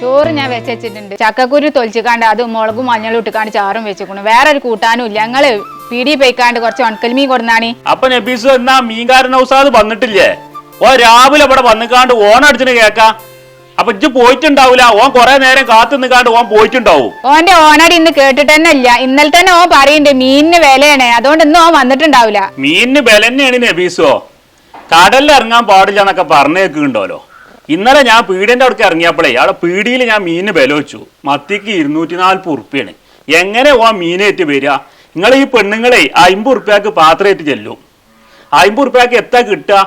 ചോറ് ഞാൻ വെച്ചിട്ടുണ്ട് ചക്കക്കുരു തൊലിച്ചിക്കാണ്ട് അത് മുളകും മഞ്ഞളും ഇട്ടിക്കാണ്ട് ചാറും വെച്ചിക്കണു. വേറെ ഒരു കൂട്ടാനും ഇല്ല. ഞങ്ങൾ പിടി പോയിക്കാണ്ട് കുറച്ച് ഉണക്കൽ മീൻ കൊടുന്നാണി. അപ്പൊ നബീസ് എന്നാ മീൻകാരൻ ഔസാദ് വന്നിട്ടില്ലേ? ഓ രാവിലെ ഇവിടെ വന്നിക്കാണ്ട് ഓണടിച്ചിന് കേക്കാ. അപ്പൊ ഇജ്ജ് പോയിട്ടുണ്ടാവൂല. ഓൻ കൊറേ നേരം കാത്തു നിൽക്കാണ്ട് ഓൻ പോയിട്ടുണ്ടാവും. ഓന്റെ ഓണടി ഇന്ന് കേട്ടിട്ട് തന്നെ ഇല്ല ഇന്നലെ തന്നെ ഓൻ പറയുന്നുണ്ട് മീനിന് വിലയാണ്. അതുകൊണ്ട് ഇന്ന് ഓൻ വന്നിട്ടുണ്ടാവൂല. മീനിന് ബലന്നെയാണ് നബീസോ. കടലിൽ ഇറങ്ങാൻ പാടില്ല എന്നൊക്കെ പറഞ്ഞേക്കുണ്ടല്ലോ ഇന്നലെ ഞാൻ പീടിയന്റെ അവിടേക്ക് ഇറങ്ങിയപ്പോഴേ അവിടെ പീടിയിൽ ഞാൻ മീന് ബല വെച്ചു മത്തിക്ക് ഇരുന്നൂറ്റി നാൽപ്പത് ഉറുപ്പ്യാണ്. എങ്ങനെ ഓ മീനേറ്റ് വരിക? നിങ്ങൾ ഈ പെണ്ണുങ്ങളെ അമ്പത് ഉറുപ്പ്യക്ക് പാത്രമായിട്ട് ചെല്ലും. അമ്പത് ഉറുപ്പ്യക്ക് എത്താ കിട്ടുക?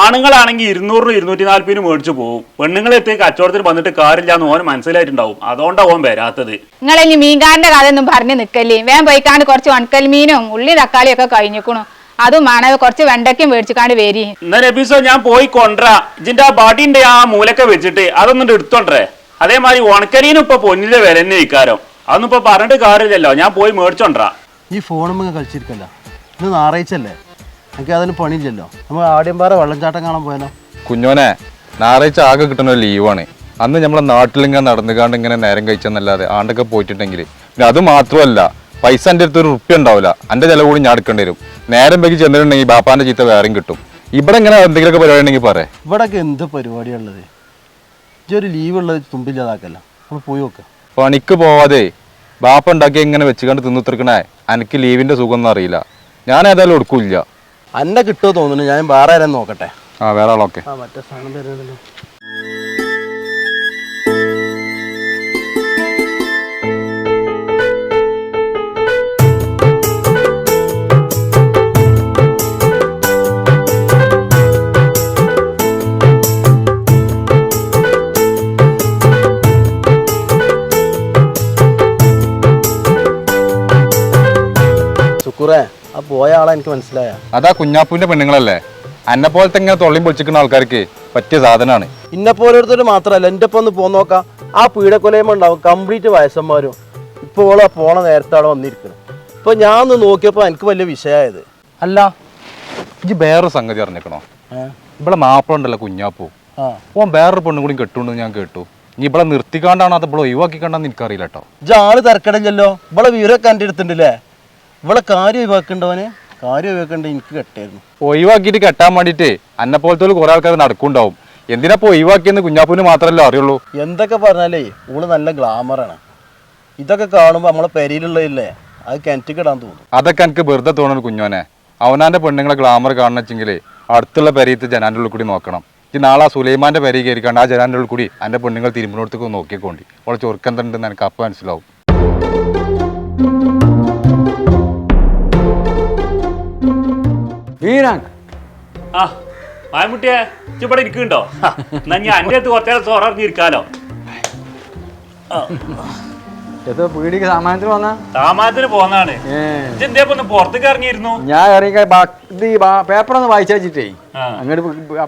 ആണുങ്ങളാണെങ്കിൽ ഇരുന്നൂറിന് ഇരുന്നൂറ്റി നാൽപ്പതിന് മേടിച്ചു പോകും പെണ്ണുങ്ങളെത്തി കച്ചവടത്തിന് വന്നിട്ട് കാര്യമില്ല എന്ന് ഓൻ മനസ്സിലായിട്ടുണ്ടാവും. അതുകൊണ്ടാണ് ഓൻ വരാത്തത്. നിങ്ങൾ ഇനി മീൻകാരന്റെ ഒന്നും പറഞ്ഞ് നിക്കല്ലേ. വേഗം പോയിക്കാണ്ട് കുറച്ച് വൺകൽ മീനും ഉള്ളി തക്കാളിയൊക്കെ കഴിഞ്ഞിക്കണു. അതും വേണം കുറച്ച് വെണ്ടയ്ക്കും മേടിച്ചിക്കാണ്ട് വരി. എന്നാ നബീസോ ഞാൻ പോയി കൊണ്ടുവരാ. ഇതിന്റെ ആ ബാട്ടിന്റെ ആ മൂലക്ക വെച്ചിട്ട് അതൊന്നും എടുത്തോണ്ടേ അതേമാതിരി ഉണക്കരീനും ഇപ്പൊ പൊന്നിന്റെ വില തന്നെ ഇക്കാരം അതൊന്നും ഇപ്പൊ പറഞ്ഞിട്ട് കാര്യമില്ലല്ലോ. ഞാൻ പോയി മേടിച്ചോണ്ടാ ഈ ഫോണും കളിച്ചിരിക്കല്ല ഇത് ഞായറാഴ്ചല്ലേ എനിക്ക് അതിന് പണിയില്ലല്ലോ. നമ്മൾ ആടിയമ്പാറ വെള്ളച്ചാട്ടം കാണാൻ പോയാലോ? കുഞ്ഞോനെ ഞായറാഴ്ച ആകെ കിട്ടുന്ന ഒരു ലീവാണ്. അന്ന് നമ്മളെ നാട്ടിലിങ്ങനെ നടന്നുകാണ്ട് ഇങ്ങനെ നേരം കഴിച്ചെന്നല്ലാതെ ആണ്ടൊക്കെ പോയിട്ടുണ്ടെങ്കിൽ പിന്നെ അത് മാത്രമല്ല പൈസ എന്റെ അടുത്ത് ഒരു റുപ്യ ഉണ്ടാവില്ല. എന്റെ ചില കൂടി ഞാൻ എടുക്കേണ്ടി വരും. നേരം വൈകി ചെന്നിട്ടുണ്ടെങ്കിൽ ബാപ്പാന്റെ ചീത്ത വേറെയും കിട്ടും. ഇവിടെ ഇങ്ങനെ എന്തെങ്കിലുമൊക്കെ പരിപാടി ഉണ്ടെങ്കിൽ പറയാം ഇവിടെയൊക്കെ എന്ത് പരിപാടിയുള്ളത് ഒരു ലീവ് ഉള്ളത് തുമ്പില്ലാതാക്കല്ല നമ്മൾ പോയി നോക്കാം. പണിക്ക് പോവാതെ ബാപ്പ ഉണ്ടാക്കി ഇങ്ങനെ വെച്ചുകൊണ്ട് തീർക്കണേ എനിക്ക് സുഖം ഒന്നും അറിയില്ല. ഞാൻ ഏതായാലും എടുക്കൂല അന്നെ കിട്ടുമോ തോന്നുന്നു. ഞാൻ വേറെ ആരും നോക്കട്ടെ. ആ വേറെ ആളൊക്കെ ആ മറ്റേ സാധനം തരുന്നുണ്ടല്ലോ. സുക്കുറേ ആ പോയ ആളെ എനിക്ക് മനസ്സിലായ. അതാ കുഞ്ഞാപ്പുവിന്റെ പെണ്ണുങ്ങളല്ലേ? എന്നെ പോലത്തെ ഇങ്ങനെ തൊള്ളിയും പൊളിച്ചിക്കുന്ന ആൾക്കാർക്ക് പറ്റിയ സാധനമാണ് ഇന്നെ പോലൊരുത്തർ മാത്രമല്ല എന്റെ ഒപ്പം ഒന്ന് പോന്ന് നോക്കാം. ആ പീഡക്കൊലയും ഉണ്ടാവും കംപ്ലീറ്റ് വയസ്സന്മാരും. ഇപ്പോൾ ഓളാ പോണ നേരത്താണ് വന്നിരിക്കുന്നത് ഇപ്പോൾ ഞാൻ ഒന്ന് നോക്കിയപ്പോൾ എനിക്ക് വലിയ വിഷയമായത് അല്ല ഇജ്ജ് വേറൊരു സംഗതി അറിഞ്ഞേക്കണോ? ഇവിടെ മാപ്പിള ഉണ്ടല്ലോ കുഞ്ഞാപ്പൂ. ഓൻ വേറൊരു പെണ്ണും കൂടി കെട്ടുണ്ടെന്ന് ഞാൻ കേട്ടു. നീ ഇവിടെ നിർത്തിക്കാണ്ടാണോ അത് ഇവിടെ ഒഴിവാക്കി കണ്ടാന്ന് എനിക്കറിയില്ല കേട്ടോ ഇജ്ജ് ആൾ തിരക്കടില്ലല്ലോ ഇവിടെ വീരൊക്കെ എന്റെ അടുത്തുണ്ടല്ലേ ഇവിടെ കാര്യം ഒഴിവാക്കണ്ടവന് കാര്യം ഒഴിവാക്കണ്ട എനിക്ക് കെട്ടായിരുന്നു. ഒഴിവാക്കിയിട്ട് കെട്ടാൻ വേണ്ടിയിട്ട് എന്നെ പോലത്തെ കുറെ ആൾക്കാർ നടക്കുണ്ടാവും. എന്തിനാ ഇപ്പോൾ ഒഴിവാക്കിയെന്ന് കുഞ്ഞാപ്പൂന് മാത്രല്ലോ അറിയുള്ളൂ? എന്തൊക്കെ പറഞ്ഞാലേ ഇവൾ നല്ല ഗ്ലാമറാണ് ഇതൊക്കെ കാണുമ്പോൾ നമ്മളെ പെരയിലുള്ളതില്ലേ അത് കിണറ്റിക്ക് ഇടാൻ തോന്നും. അതൊക്കെ എനിക്ക് വെറുതെ തോന്നുന്നു കുഞ്ഞോനെ. അവനാന്റെ പെണ്ണുങ്ങളെ ഗ്ലാമർ കാണണമെങ്കിൽ അടുത്തുള്ള പെരയത്ത് ജനാന്റെ ഉള്ളിൽ കൂടി നോക്കണം. ഈ നാളെ ആ സുലൈമാന്റെ പെരയിൽ കയറിക്കാണ്ട് ആ ജനാന്റെ ഉള്ളിൽ കൂടി എന്റെ പെണ്ണുങ്ങൾ തിരുമ്പിനോടത്തേക്ക് നോക്കിക്കോണ്ടി. അവളെ ചൊറുക്കെന്തുണ്ടെന്ന് എനിക്ക് അപ്പം മനസ്സിലാവും. വീരാങ്ക് ആ മായമുട്ടിയെ ഇവിടെ ഇരിക്കുന്നുണ്ടോ? എന്നാ ഞാൻ എന്റെ അടുത്ത് കുറച്ചേരം ചോററിഞ്ഞിരിക്കാലോ ഏതോ പീടിക്ക് സാമാനത്തിന് വന്നാ താമാനത്തിന് പോന്നാണ്. ഏ. ഇജ്ജ് എന്തേ ഇപ്പൊ ഒന്ന് പുറത്തേക്ക് ഇറങ്ങിയിരുന്നു? ഞാൻ ഇറങ്ങി ഇത് ഈ പേപ്പർ ഒന്ന് വായിച്ചു വെച്ചിട്ടേ. ആ. അങ്ങോട്ട്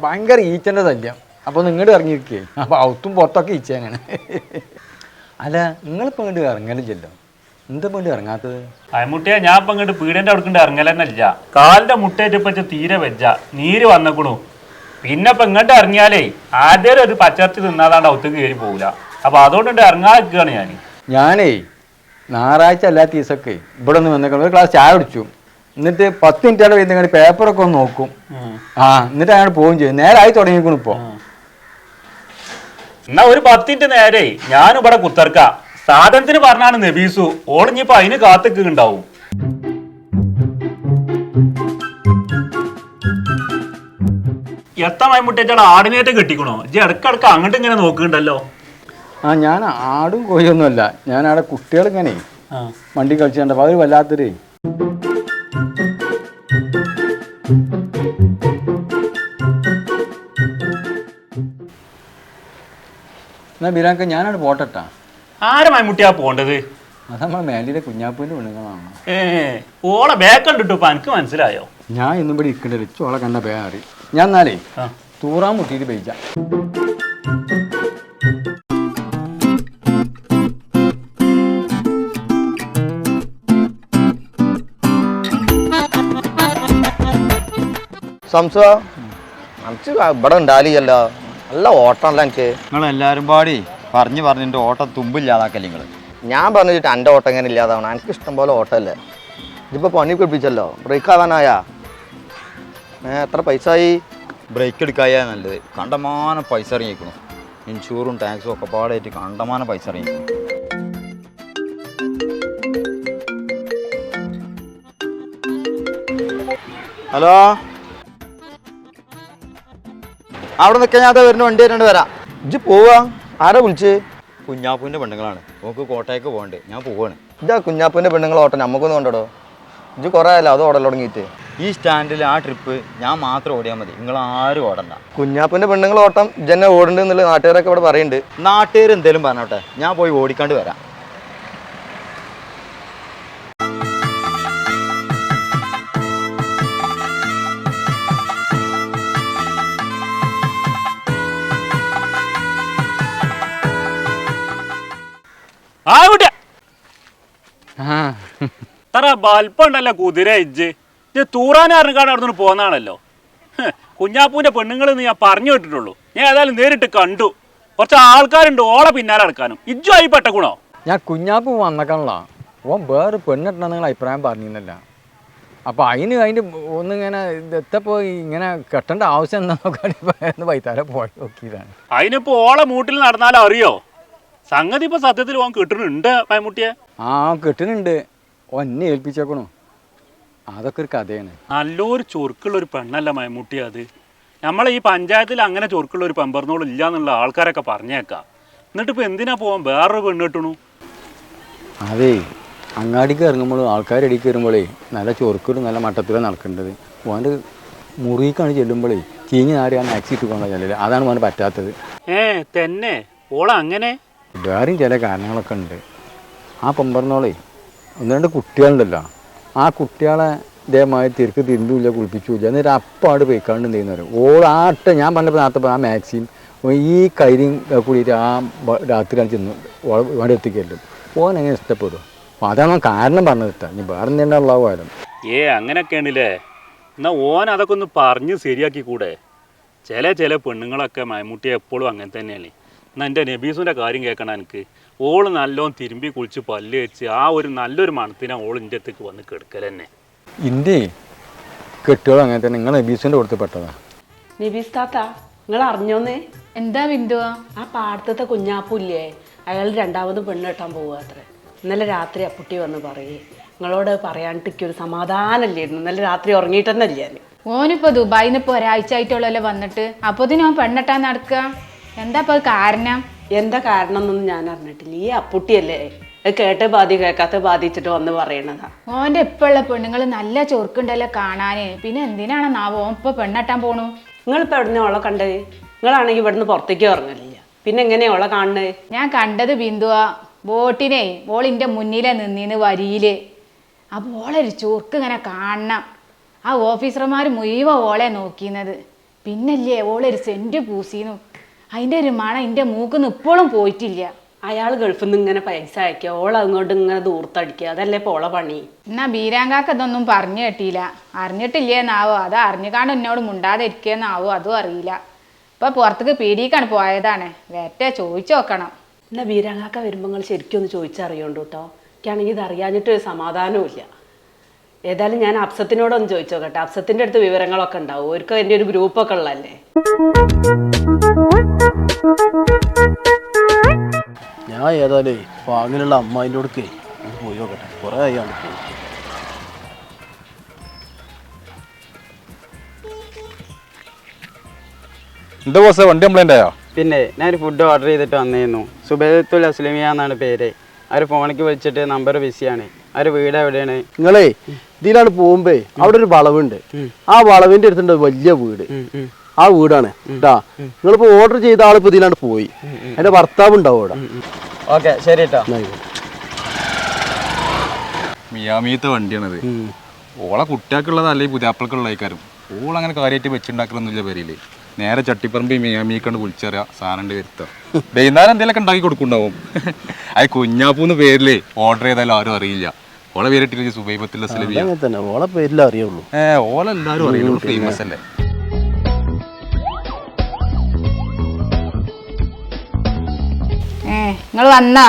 ഭയങ്കര ഈച്ചന്റെ ശല്യം. അപ്പൊ ഒന്ന് ഇങ്ങോട്ട് ഇറങ്ങിയിരിക്കേ. അപ്പൊ ഔത്തും പുറത്തൊക്കെ ഈച്ച തന്നെയാണ് അല്ല നിങ്ങളിപ്പോ ഇങ്ങോട്ട് ഇറങ്ങലില്ലല്ലോ. എന്താ ഇങ്ങോട്ട് ഇറങ്ങാത്തത്? അയമുട്ടിയാ ഞാൻ ഇപ്പൊ ഇങ്ങോട്ട് പീടിന്റെ അവിടെ ഇറങ്ങലെന്നല്ല. കാലിന്റെ മുട്ടേറ്റ് ഇപ്പൊ തീരെ വെച്ച നീര് വന്നേക്കണു. പിന്നെ ഇപ്പൊ ഇങ്ങോട്ട് ഇറങ്ങിയാലേ ആദ്യം ഒരു പച്ചറച്ചി തിന്നാതാണ്ട് ഒത്തുക്ക് കയറി പോകില്ല അപ്പൊ അതുകൊണ്ട് ഇറങ്ങാതിരിക്കുകയാണ് ഞാൻ ഞാനേ. ഞായറാഴ്ച അല്ലാത്ത ദിവസമൊക്കെ ഇവിടെ ഒന്ന് വന്നേക്കണം. ഒരു ക്ലാസ് ചായ കുടിച്ചു. എന്നിട്ട് പത്ത് മിനിറ്റ് അവിടെ വരുന്ന പേപ്പറൊക്കെ ഒന്ന് നോക്കും. ആ എന്നിട്ട് അങ്ങനെ പോവുകയും ചെയ്യും. നേരായി തുടങ്ങിക്കണു ഇപ്പോ. എന്നാ ഒരു പത്തിന്റെ നേരെ ഞാനിവിടെ കുത്തർക്ക. സാധനത്തിന് പറഞ്ഞാണ് നബീസു. ഓളിഞ്ഞിപ്പോ അതിന് കാത്തിക്കുണ്ടാവും. എത്ര മൈമുട്ടേച്ചാണ് ആടിനേറ്റ് കെട്ടിക്കണോ? ഇജ്ജ് ഇടക്കിടക്ക് അങ്ങോട്ട് ഇങ്ങനെ നോക്കുന്നുണ്ടല്ലോ ആ ഞാൻ ആടും കോഴിയൊന്നുമല്ല. ഞാൻ അവിടെ കുട്ടികളിങ്ങനെ വണ്ടി കളിച്ചുണ്ട്. അവർ വല്ലാത്തൊരു എന്നാ ബിരാക്ക ഞാനവിടെ പോട്ടട്ടാ. ആരെ മമ്മൂട്ടിയാ പോണ്ടത് അത് നമ്മളെ മേലിലെ കുഞ്ഞാപ്പൂന്റെ പെണ്ണുങ്ങളാണ്. ഏ ഓളെ ഇപ്പൊ എനിക്ക് മനസ്സിലായോ? ഞാൻ ഇന്നും ഇവിടെ ചോളെ കണ്ട അറി ഞാൻ എന്നാലേ ആ. തൂറാൻ മുട്ടിയിട്ട് പെയ്ച്ച സംസ ഇവിടെ ഉണ്ടാലിയല്ലോ. നല്ല ഓട്ടമല്ല എനിക്ക്. നിങ്ങൾ എല്ലാവരും പാടി. പറഞ്ഞു പറഞ്ഞു എന്റെ ഓട്ടം തുമ്പില്ലാതാക്കല്ലേ നിങ്ങൾ ഞാൻ പറഞ്ഞിട്ട് എന്റെ ഓട്ടം ഇങ്ങനെ ഇല്ലാതാവണം. എനിക്ക് ഇഷ്ടം പോലെ ഓട്ടമല്ലേ? ഇതിപ്പോൾ പണി പിടിപ്പിച്ചല്ലോ ബ്രേക്ക് ആവാനായാ? എത്ര പൈസ ആയി? ബ്രേക്ക് എടുക്കായ നല്ലത്. കണ്ടമാനം പൈസ ഇറങ്ങിയിരിക്കണം ഇൻഷൂറും ടാക്സും ഒക്കെ പാടായിട്ട് കണ്ടമാനം പൈസ ഇറങ്ങിയിരിക്കണം ഹലോ അവിടെ നിൽക്കാൻ ഞാൻ വരുന്ന. വണ്ടി വരുന്നുണ്ട് വരാം ഇജ്ജ് പോവാ. ആരാ വിളിച്ച്? കുഞ്ഞാപ്പൂന്റെ പെണ്ണുങ്ങളാണ്. നമുക്ക് കോട്ടയക്ക് പോകണ്ടേ. ഞാൻ പോവാണ്. ഇതാ കുഞ്ഞാപ്പൂന്റെ പെണ്ണുങ്ങൾ ഓട്ടം. നമുക്കൊന്നും കൊണ്ടോ ഇത് കുറേ ആയല്ലോ അത് ഓടൽ തുടങ്ങിയിട്ട്. ഈ സ്റ്റാൻഡിൽ ആ ട്രിപ്പ് ഞാൻ മാത്രം ഓടിയാൽ മതി. നിങ്ങൾ ആരും ഓടണ്ട. കുഞ്ഞാപ്പൂന്റെ പെണ്ണുങ്ങൾ ഓട്ടം ജന ഓടുന്നുണ്ട് എന്നുള്ള നാട്ടുകാരൊക്കെ ഇവിടെ പറയുന്നുണ്ട്. നാട്ടുകാർ എന്തേലും പറഞ്ഞോട്ടെ. ഞാൻ പോയി ഓടിക്കാണ്ട് വരാം. തറ ബൽപ്പുണ്ടല്ലോ കുതിര ഇജ്ജ്. ഇത് തൂറാനാറിനെക്കാട് അവിടെ നിന്ന് പോന്നാണല്ലോ. കുഞ്ഞാപ്പൂവിന്റെ കുഞ്ഞാപ്പൂന്റെ പെണ്ണുങ്ങൾ ഞാൻ പറഞ്ഞു വിട്ടിട്ടുള്ളൂ ഞാൻ ഏതായാലും നേരിട്ട് കണ്ടു. കുറച്ച് ആൾക്കാരുണ്ട് ഓളെ പിന്നാലെ നടക്കാനും. ഇജ്ജു ആയി പെട്ടക്കുണോ ഞാൻ കുഞ്ഞാപ്പ് വന്നേക്കാണല്ല. ഓൻ വേറെ പെണ്ണിട്ടാ നിങ്ങൾ അഭിപ്രായം പറഞ്ഞിരുന്നില്ല. അപ്പോൾ അതിന് അതിന്റെ ഒന്നിങ്ങനെ എത്തപ്പോൾ ഇങ്ങനെ കെട്ടേണ്ട ആവശ്യം എന്താ നോക്കാൻ വൈത്താരെ പോയി നോക്കിയതാണ്. അതിനിപ്പോ ഓളെ മൂട്ടിൽ നടന്നാലും അറിയോ സംഗതി ഇപ്പൊ സത്യത്തിൽ ഓൻ കിട്ടുന്നുണ്ട് മൈമുട്ടിയെ ആ കിട്ടുന്നുണ്ട് ഒന്നെ ഏൽപ്പിച്ചേക്കണു. അതൊക്കെ ഒരു കഥയാണ്. നല്ലൊരു ചൊറുക്കുള്ള ഒരു പെണ്ണല്ല മൈമുട്ടി അത്. നമ്മളെ ഈ പഞ്ചായത്തിൽ അങ്ങനെ ചൊറുക്കുള്ള ഒരു പെമ്പറന്നോളും ഇല്ല എന്നുള്ള ആൾക്കാരൊക്കെ പറഞ്ഞേക്കാം. എന്നിട്ട് ഇപ്പൊ എന്തിനാ പോവാൻ? വേറൊരു പെണ്ണ് കിട്ടണു? അതേ അങ്ങാടിക്ക് ഇറങ്ങുമ്പോൾ ആൾക്കാർ ഇടയ്ക്ക് വരുമ്പോഴേ നല്ല ചൊറുക്കൊരു നല്ല മട്ടത്തിലാണ് നടക്കേണ്ടത്. ഓന്റെ മുറിക്കാണ് ചെല്ലുമ്പോഴേ ചീഞ്ഞ് നാരി ആ മാക്സി ചെല്ലല്. അതാണ് ഓന് പറ്റാത്തത്. ഏ തന്നെ. ഓള അങ്ങനെ വേറെയും ചില കാരണങ്ങളൊക്കെ ഉണ്ട്. ആ പെമ്പറന്നോളേ ഒന്ന് രണ്ട് കുട്ടികളുണ്ടല്ലോ. ആ കുട്ടികളെ ഇതേമാതിരി തിരക്ക് തിരുമ്പില്ല കുളിപ്പിച്ചില്ല എന്നിട്ട് അപ്പാട് പോയിക്കാണ്ട് എന്ത് ഓൾ ആട്ട ഞാൻ പറഞ്ഞപ്പോൾ നേരത്തെ ആ മാക്സിം ഈ കൈരിയും കൂടിയിട്ട് ആ രാത്രിയാണ് ചെന്ന്. ഇവിടെ എത്തിക്കല്ലും ഓൻ എങ്ങനെ ഇഷ്ടപ്പെടും? അപ്പോൾ അതാണ് കാരണം പറഞ്ഞത് ഇട്ടാ ഇനി വേറെ എന്തെങ്കിലും ഉള്ളാവുമായാലും ഏ അങ്ങനെയൊക്കെയാണല്ലേ എന്നാൽ ഓൻ അതൊക്കെ ഒന്ന് പറഞ്ഞ് ശരിയാക്കി കൂടെ ചില ചില പെണ്ണുങ്ങളൊക്കെ മൈമുട്ടി എപ്പോഴും അങ്ങനെ തന്നെയാണ്. എന്നാൽ എന്റെ നബീസുന്റെ കാര്യം കേൾക്കണം എനിക്ക് ഓൾ നല്ലോണം തിരുമ്പി കുളിച്ച് പല്ല് വെച്ച് ആ ഒരു നല്ലൊരു മണത്തിനാണ് ഓൾ എന്റെ അടുത്തേക്ക് വന്ന് കെടുക്കൽ തന്നെ ഇന്ത്യ കെട്ടുകൾ അങ്ങനെ തന്നെ നിങ്ങൾ നബീസിന്റെ കൊടുത്ത് പെട്ടതാ. നബീസ് താത്ത നിങ്ങൾ അറിഞ്ഞോന്നേ? എന്താ ബിന്ദു ആ പാടത്തത്തെ കുഞ്ഞാപ്പൂല്ലേ അയാൾ രണ്ടാമത് പെണ്ണ് കെട്ടാൻ പോവുക അത്ര. ഇന്നലെ രാത്രി അപ്പുട്ടി വന്ന് പറയേ നിങ്ങളോട് പറയാണ്ടിക്ക് ഒരു സമാധാനമില്ലായിരുന്നു ഇന്നലെ രാത്രി ഉറങ്ങിയിട്ടെന്നല്ലേ ഓനിപ്പോ ദുബായിന്ന് ഇപ്പൊ ഒരാഴ്ച ആയിട്ടുള്ളല്ലോ വന്നിട്ട് അപ്പൊ ഓൻ പെണ്ണെട്ടാൻ നടക്കുക എന്താ ഇപ്പൊ കാരണം? എന്താ കാരണം എന്നൊന്നും ഞാൻ അറിഞ്ഞിട്ടില്ല. ഈ അപ്പുട്ടിയല്ലേ? കേട്ട ബാധി കേൾക്കാത്ത ബാധിച്ചിട്ട് വന്ന് പറയണതാ. ഓന്റെ ഇപ്പുള്ള പെണ്ണുങ്ങൾ നല്ല ചൊറുക്കുണ്ടല്ലോ കാണാന്. പിന്നെ എന്തിനാണ് നാവോ ഓൻ ഇപ്പൊ പെണ്ണെട്ടാൻ പോണു. നിങ്ങളിപ്പോൾ എവിടുന്ന ഓളെ കണ്ടത്? നിങ്ങളാണെങ്കിൽ ഇവിടുന്ന് പുറത്തേക്ക് ഇറങ്ങലില്ല. പിന്നെ എങ്ങനെയാ ഓളെ കാണുന്നത് ഞാൻ കണ്ടത് ബിന്ദുവാ. ബോട്ടിനെ ഓളിന്റെ മുന്നിലെ നിന്നീന്ന് വരിയിൽ. അപ്പോൾ ഓളൊരു ചുർക്ക് ഇങ്ങനെ കാണണം. ആ ഓഫീസർമാർ മുഴുവൻ ഓളെ നോക്കിയത് പിന്നല്ലേ ഓളൊരു സെന്റ് പൂസീന്നു. അതിന്റെ ഒരു മണം എന്റെ മൂക്കുന്ന് ഇപ്പോഴും പോയിട്ടില്ല. അയാൾ ഗൾഫിൽ നിന്ന് ഇങ്ങനെ പൈസ അയക്കുക. ഓൾ അങ്ങോട്ട് ഇങ്ങനെ ദൂർത്തടിക്കുക അതല്ലേ പോള പണി? എന്നാ ബീരാങ്കാക്ക് ഇതൊന്നും പറഞ്ഞു കേട്ടില്ല. അറിഞ്ഞിട്ടില്ലേന്നാവോ? അത് അറിഞ്ഞുകാണ്ട് എന്നോട് മുണ്ടാതെ ഇരിക്കുകയെന്നാവോ അതും അറിയില്ല. ഇപ്പൊ പുറത്തേക്ക് പീടിക്കാണ് പോയതാണ്. വേറ്റ ചോദിച്ചു നോക്കണം. എന്നാ ബീരാങ്കാക്ക വരുമ്പോൾ നിങ്ങൾ ശരിക്കും ഒന്ന് ചോദിച്ചറിയോണ്ട് കേട്ടോ എനിക്കാണെങ്കിൽ ഇത് അറിയാഞ്ഞിട്ട് ഒരു സമാധാനവും ഇല്ല. ഏതായാലും ഞാൻ അപ്സത്തിനോടൊന്ന് ചോദിച്ചോ കേട്ടോ അപ്സത്തിന്റെ അടുത്ത് വിവരങ്ങളൊക്കെ ഉണ്ടാവും. അവർക്ക് എന്റെ ഒരു ഗ്രൂപ്പൊക്കെ ഉള്ളതല്ലേ? ഞാൻ ഏതായാലേ വാങ്ങിലുള്ള അമ്മായിന്റെ കൊടുക്കേ ഒന്ന് പോയി നോക്കട്ടെ. കുറേ ആയാണ് പോയി. എന്താ ബോസ് വണ്ടി കംപ്ലൈന്റ് ആയോ? പിന്നെ ഞാനൊരു ഫുഡ് ഓർഡർ ചെയ്തിട്ട് വന്നിരുന്നു സുബൈദത്തുൽ അസ്ലമിയ എന്നാണ് പേര്. അവർ ഫോണിക്ക് വിളിച്ചിട്ട് നമ്പർ ബിസിയാണ് അവർ വീട് എവിടെയാണ്? നിങ്ങളേ ഇതിലാണ് പോകുമ്പേ അവിടെ ഒരു വളവുണ്ട്. ആ വളവിന്റെ അടുത്തുണ്ട് വലിയ വീട്. ആ വീടാണ്. കേട്ടാ നിങ്ങളിപ്പോ ഓർഡർ ചെയ്ത ആൾ പുതിയാണ്ട് പോയി. അതിന്റെ ഭർത്താവ് ഉണ്ടാവും അവിടെ. ഓക്കെ ശരി കേട്ടോ. മിയാമീത്തെ വണ്ടിയാണത്. ഓളെ കുട്ടികൾക്കുള്ളത് അല്ലെങ്കിൽ പുതിയാപ്പിളക്കുള്ള കാര്യം ഓൾ അങ്ങനെ കാര്യമായിട്ട് വെച്ചുണ്ടാക്കലൊന്നുമില്ല പേരിൽ. നേരെ ചട്ടിപ്പറമ്പ് മിയാമീക്കണ്ട് വിളിച്ചറിയാ സാധനം വരുത്താം. വൈകുന്നേരം എന്തെങ്കിലും ഉണ്ടാക്കി കൊടുക്കുന്നുണ്ടാവും. അത് കുഞ്ഞാപ്പൂന്ന് പേരിൽ ഓർഡർ ചെയ്താലും ആരും അറിയില്ല. ഓളെ പേരിട്ടില്ല സുബൈബത്തിൽ സിലബിയ ഓളെ പേരിലേ അറിയുള്ളൂ. ഏ ഓളെല്ലാരും അറിയുള്ളൂ. ഫേമസ് അല്ലേ? നിങ്ങൾ വന്നാ?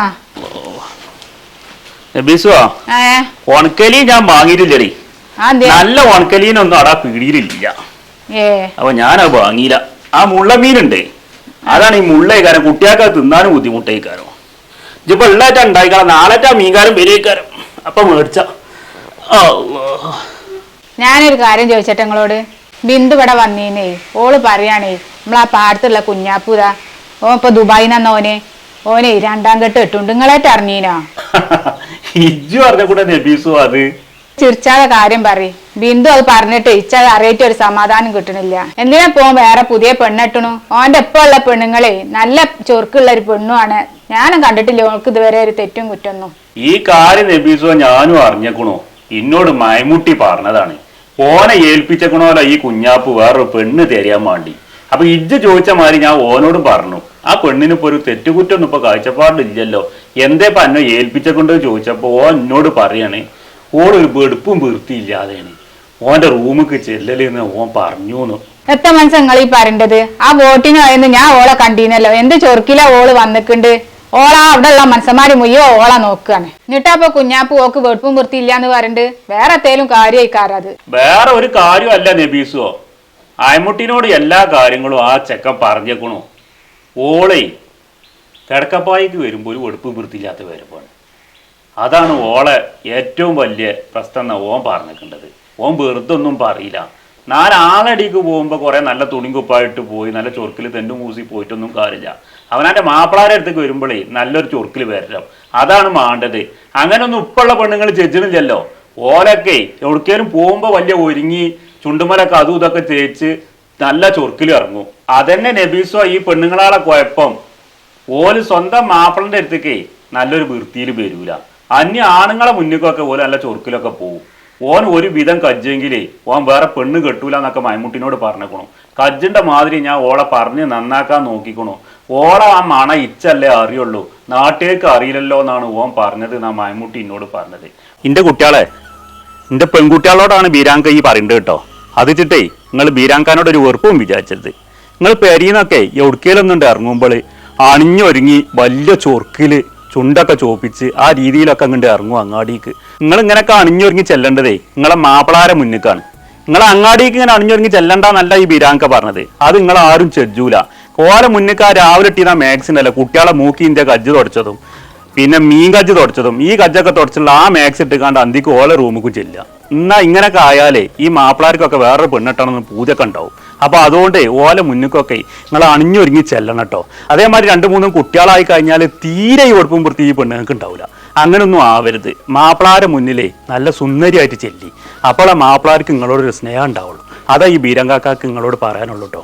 നബീസുവാ ഏ? ഉണക്കലി ഞാൻ വാങ്ങിയിട്ടില്ലടി. ആ എന്തേ നല്ല ഉണക്കലീനൊന്നും അവിടെ പീടിയിലില്ല ഏ. അപ്പൊ ഞാനത് വാങ്ങിയില്ല. ആ മുള്ള മീനുണ്ട് അതാണ് ഈ മുള്ളേക്കാരം. കുട്ടികൾക്ക് അത് തിന്നാനും ബുദ്ധിമുട്ടേക്കാരം. ഇതിപ്പോ ഉള്ളാറ്റാ ഉണ്ടായിക്കാരം നാളെറ്റാ മീൻകാരം വരേക്കാരം. അപ്പൊ മേടിച്ച. അല്ലാ. ഞാനൊരു കാര്യം ചോദിച്ചട്ടെ നിങ്ങളോട് ബിന്ദു ഇവിടെ വന്നീനേ. ഓൾ പറയാണേ നമ്മളാ പാടത്തുള്ള കുഞ്ഞാപ്പൂതാ. ഓ ഇപ്പൊ ദുബായിന്നാ ഓനെ ഓനെ രണ്ടാം കെട്ട് ഇട്ടുണ്ട് നിങ്ങളായിട്ട് അറിഞ്ഞീനോ? ഇജ്ജു പറഞ്ഞ കൂടെ നബീസു അത്. ചിരിച്ചാതെ കാര്യം പറയും. ബിന്ദു അത് പറഞ്ഞിട്ട് ഇച്ചത് അറിയിട്ട് ഒരു സമാധാനം കിട്ടണില്ല. എന്തിനാ പോവും വേറെ പുതിയ പെണ്ണെട്ടണു ഓന്റെ എപ്പോ ഉള്ള പെണ്ണുങ്ങളെ നല്ല ചൊറുക്കുള്ള ഒരു പെണ്ണുമാണ് ഞാനും കണ്ടിട്ടില്ല ഓൾക്ക് ഇതുവരെ ഒരു തെറ്റും കുറ്റൊന്നും. ഈ കാര്യം നബീസോ ഞാനും അറിഞ്ഞേക്കണു. എന്നോട് മൈമുട്ടി പറഞ്ഞതാണ്. ഓനെ ഏൽപ്പിച്ചേക്കണോല ഈ കുഞ്ഞാപ്പ് വേറൊരു പെണ്ണ് തരാൻ വേണ്ടി അപ്പൊ ഇജ്ജ് ചോദിച്ച മാതിരി ഞാൻ ഓനോടും പറഞ്ഞു. ആ പെണ്ണിന് ഇപ്പൊ ഒരു തെറ്റുകുറ്റൊന്നും ഇപ്പൊ കാഴ്ചപ്പാടില്ലല്ലോ. എന്തേ ഇപ്പൊ ഏൽപ്പിച്ചുകൊണ്ട് ഏൽപ്പിച്ചേക്കൊണ്ട് ചോദിച്ചപ്പോ ഓൻ എന്നോട് പറയണേ ഓളൊരു വെടുപ്പും വൃത്തിയില്ലാതെയാണ് ഓന്റെ റൂമിക്ക് ചെല്ലലെന്ന് ഓൻ പറഞ്ഞു എത്ര മനസ്സങ്ങൾ ഈ പറയേണ്ടത്? ആ വോട്ടിന് വയന്ന് ഞാൻ ഓളെ കണ്ടീനല്ലോ. എന്ത് ചൊറുക്കില ഓൾ വന്നിട്ടുണ്ട് ഓള അവിടെ ഉള്ള മനസ്സന്മാര് മുയ്യോ ഓള നോക്കുകയാണ് എന്നിട്ടപ്പൊ കുഞ്ഞാപ്പ് ഓക്ക് വെടുപ്പും വൃത്തിയില്ല എന്ന് പറഞ്ഞിട്ട് വേറെ എന്തേലും കാര്യമായി കാരത് വേറെ ഒരു കാര്യമല്ല നബീസോ. അയമുട്ടിനോട് എല്ലാ കാര്യങ്ങളും ആ ചെക്കൻ പറഞ്ഞേക്കണു. ഓളെ കിടക്കപ്പായിക്ക് വരുമ്പോൾ ഒരു വെടുപ്പ് വൃത്തിയില്ലാത്ത വരുമ്പോണ് അതാണ് ഓളെ ഏറ്റവും വലിയ പ്രശ്നം എന്നാ ഓൻ പറഞ്ഞിട്ടുണ്ടത് ഓൻ വെറുതെ ഒന്നും പറയില്ല. നാലാളടിക്ക് പോകുമ്പോൾ കുറേ നല്ല തുണി കുപ്പായിട്ട് പോയി നല്ല ചൊറുക്കിൽ തെണ്ടു കൂസി പോയിട്ടൊന്നും കാര്യമില്ല. അവനാന്റെ മാപ്പിളാരെ അടുത്തേക്ക് വരുമ്പോഴേ നല്ലൊരു ചൊറുക്കിൽ വരണം അതാണ് മാണ്ടത്. അങ്ങനെയൊന്നും ഉപ്പുള്ള പെണ്ണുങ്ങൾ ചെച്ചിരുന്നില്ലല്ലോ ഓലൊക്കെ എവിടേക്കേലും പോകുമ്പോൾ വലിയ ഒരുങ്ങി ചുണ്ടുമലൊക്കെ അതും ഇതൊക്കെ തേച്ച് നല്ല ചൊറുക്കിൽ ഇറങ്ങും. അതന്നെ നബീസോ ഈ പെണ്ണുങ്ങളാളെ കുഴപ്പം ഓൽ സ്വന്തം മാപ്പിളന്റെ അടുത്തേക്ക് നല്ലൊരു വൃത്തിയിൽ വരൂല. അന്യ ആണുങ്ങളെ മുന്നിക്കൊക്കെ ഓൽ നല്ല ചൊർക്കിലൊക്കെ പോകും ഓൻ ഒരു വിധം കജ്ജെങ്കിലേ ഓൻ വേറെ പെണ്ണ് കെട്ടൂല എന്നൊക്കെ മൈമുട്ടിനോട് പറഞ്ഞേക്കണു. കജ്ജിന്റെ മാതിരി ഞാൻ ഓളെ പറഞ്ഞ് നന്നാക്കാൻ നോക്കിക്കണു. ഓളെ ആ മണ ഇച്ചല്ലേ അറിയുള്ളൂ. നാട്ടിലേക്ക് അറിയില്ലല്ലോ എന്നാണ് ഓൻ പറഞ്ഞത് എന്നാ മൈമുട്ടി എന്നോട് പറഞ്ഞത്. ഇന്റെ കുട്ടികളെ എന്റെ പെൺകുട്ടികളോടാണ് ബീരാങ്ക ഈ പറയുന്നത് കേട്ടോ. അത് ചിട്ടേ നിങ്ങൾ ബീരാങ്കാനോട് ഒരു വെറുപ്പും വിചാരിച്ചത് നിങ്ങൾ പെരീന്നൊക്കെ എവിടുക്കയിലൊന്നുണ്ട് ഇറങ്ങുമ്പോൾ അണിഞ്ഞൊരുങ്ങി വലിയ ചൊറുക്കിൽ ചുണ്ടൊക്കെ ചോപ്പിച്ച് ആ രീതിയിലൊക്കെ അങ്ങോട്ട് ഇറങ്ങും അങ്ങാടിക്ക്. നിങ്ങൾ ഇങ്ങനെയൊക്കെ അണിഞ്ഞൊരുങ്ങി ചെല്ലേണ്ടതേ നിങ്ങളെ മാപ്പിളാരെ മുന്നിക്കാണ്. നിങ്ങൾ അങ്ങാടിക്ക് ഇങ്ങനെ അണിഞ്ഞൊരുങ്ങി ചെല്ലണ്ടെന്നല്ല ഈ ബിരാങ്ക പറഞ്ഞത്. അത് നിങ്ങൾ ആരും ചെജ്ജൂല കോല മുന്നിക്കാ രാവിലെ ഇട്ടീന മാക്സിനല്ല കുട്ടികളെ മൂക്കി ഇന്ത്യ കജ്ജ് തുടച്ചതും. പിന്നെ മീൻ കജ്ജ് തുടച്ചതും. ഈ കജ്ജൊക്കെ തുടച്ചുള്ള ആ മാക്സ് ഇട്ടുകാണ്ട് അന്തിക്ക് ഓല റൂമുക്കും ചെല്ലുക. എന്നാ ഇങ്ങനെയൊക്കെ ആയാലേ ഈ മാപ്പിളാർക്കൊക്കെ വേറൊരു പെണ്ണിട്ടണമെന്ന് പൂജയൊക്കെ ഉണ്ടാവും. അപ്പൊ അതുകൊണ്ട് ഓല മുന്നിക്കൊക്കെ നിങ്ങൾ അണിഞ്ഞൊരുങ്ങി ചെല്ലണം കേട്ടോ. അതേമാതിരി രണ്ടു മൂന്നും കുട്ടികളായി കഴിഞ്ഞാൽ തീരെ ഈ ഒടുപ്പും വൃത്തി ഈ പെണ്ണുങ്ങൾക്ക് ഉണ്ടാവില്ല അങ്ങനൊന്നും ആവരുത്. മാപ്പിളാരെ മുന്നിലേ നല്ല സുന്ദരിയായിട്ട് ചെല്ലി. അപ്പോൾ ആ മാപ്പിളാർക്ക് നിങ്ങളോടൊരു സ്നേഹം ഉണ്ടാവുള്ളൂ. അതാ ഈ ബീരങ്കാക്കാക്ക് നിങ്ങളോട് പറയാനുള്ളൂ കേട്ടോ.